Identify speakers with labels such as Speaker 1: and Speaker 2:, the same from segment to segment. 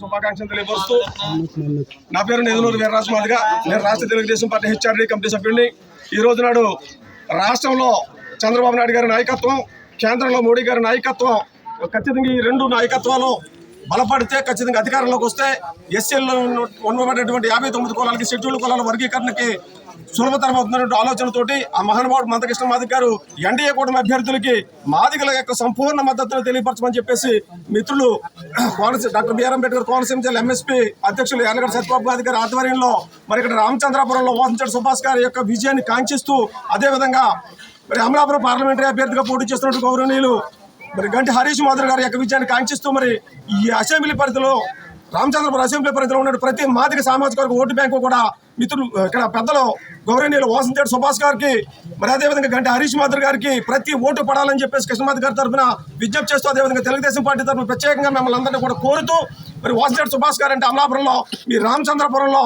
Speaker 1: శుభాకాంక్షలు తెలియపరుస్తూ నా పేరు నెదులూరు వీరరాజు మాదిగా. నేను రాష్ట్ర తెలుగుదేశం పార్టీ హెచ్ఆర్డీ కమిటీ సభ్యుడిని. ఈ రోజు నాడు రాష్ట్రంలో చంద్రబాబు నాయుడు గారి నాయకత్వం కేంద్రంలో మోడీ గారి నాయకత్వం ఖచ్చితంగా ఈ రెండు నాయకత్వాలు బలపడితే ఖచ్చితంగా అధికారంలోకి వస్తే ఎస్సీల్లో ఉండబడినటువంటి యాభై తొమ్మిది కులాలకి షెడ్యూల్ కులాల వర్గీకరణకి సులభతరం అవుతున్నటువంటి ఆలోచనతోటి ఆ మహానుభావుడు మందకృష్ణ మాదిక్ గారు ఎన్డీఏ కూటమి అభ్యర్థులకి మాదిగల యొక్క సంపూర్ణ మద్దతును తెలియపరచమని చెప్పేసి మిత్రులు Konaseema doctor B R Ambedkar Konaseema జిల్లా ఎంఎస్పీ అధ్యక్షులు యానగడ సత్యబాబు గారి గారి ఆధ్వర్యంలో మరి ఇక్కడ రామచంద్రాపురంలో వాసించడు సుభాష్ గారి యొక్క విజయాన్ని కాంక్షిస్తూ అదేవిధంగా మరి అమలాపురం పార్లమెంటరీ అభ్యర్థిగా పోటీ చేస్తున్నటువంటి గౌరవనీయులు మరి గంటి హరీష్ మాధుర్ గారి యొక్క విజయాన్ని కాంక్షిస్తూ మరి ఈ అసెంబ్లీ పరిధిలో రామచంద్రపురం అసెంబ్లీ పరిధిలో ఉన్న ప్రతి మాదిక సామాజిక వర్గ ఓటు బ్యాంకు కూడా మిత్రులు ఇక్కడ పెద్దలు గౌరవనీయులు వాసంతేడు సుభాష్ గారికి మరి అదేవిధంగా గంటి హరీష్ మాధుర్ గారికి ప్రతి ఓటు పడాలని చెప్పేసి కృష్ణమాధ్ గారి తరఫున విజ్ఞప్తి చేస్తూ అదేవిధంగా తెలుగుదేశం పార్టీ తరఫున ప్రత్యేకంగా మిమ్మల్ని అందరినీ కూడా కోరుతూ మరి వాసంతేడు సుభాష్ గారు అంటే అమలాపురంలో మీ రామచంద్రపురంలో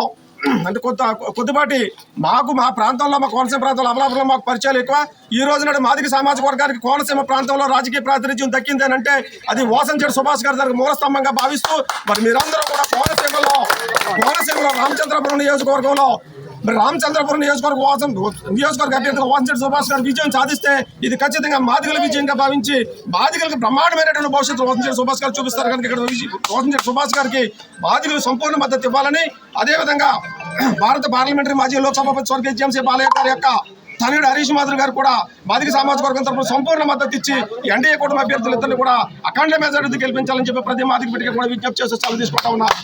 Speaker 1: అంటే కొద్ది కొద్దిపాటి మాకు మా ప్రాంతంలో మా కోనసీమ ప్రాంతంలో అమలాపురంలో మాకు పరిచయాలు ఎక్కువ. ఈ రోజు నాడు మాదిక సామాజిక వర్గానికి కోనసీమ ప్రాంతంలో రాజకీయ ప్రాతినిధ్యం దక్కింది అని అంటే అది వాసంచెడు సుభాష్ గారి దగ్గర మూలస్తంభంగా భావిస్తూ మరి మీరందరూ కూడా కోనసీమలో కోనసీమలో రామచంద్రపురం నియోజకవర్గంలో మరి రామచంద్రపురం నియోజకవర్గ వాసం నియోజకవర్గ అభ్యర్థిగా వాసంచెడు సుభాష్ గారు విజయం సాధిస్తే ఇది ఖచ్చితంగా మాదిగల విజయంగా భావించి మాదిగలకు బ్రహ్మాండమైనటువంటి భవిష్యత్తు వాసంచెడు సుభాష్ గారు చూపిస్తారు కనుక ఇక్కడ వాసంచెడు సుభాష్ గారికి మాదిగలు సంపూర్ణ మద్దతు ఇవ్వాలని అదేవిధంగా భారత పార్లమెంటరీ మాజీ లోక్సభాపతి స్వర్గీయ జేఎంసీ బాలయ్య గారి యొక్క తనయుడు హరీష్ మాధురి గారు కూడా మాదిక సామాజిక వర్గం తరఫున సంపూర్ణ మద్దతు ఇచ్చి ఎన్డీఏ కుటుంబ అభ్యర్థులు ఇద్దరు కూడా అఖండ మెజారిటీ గెలిపించాలని చెప్పి ప్రతి మాదిక బిడ్డకి కూడా విజ్ఞప్తి చేస్తూ సెలవు తీసుకుంటా ఉన్నారు.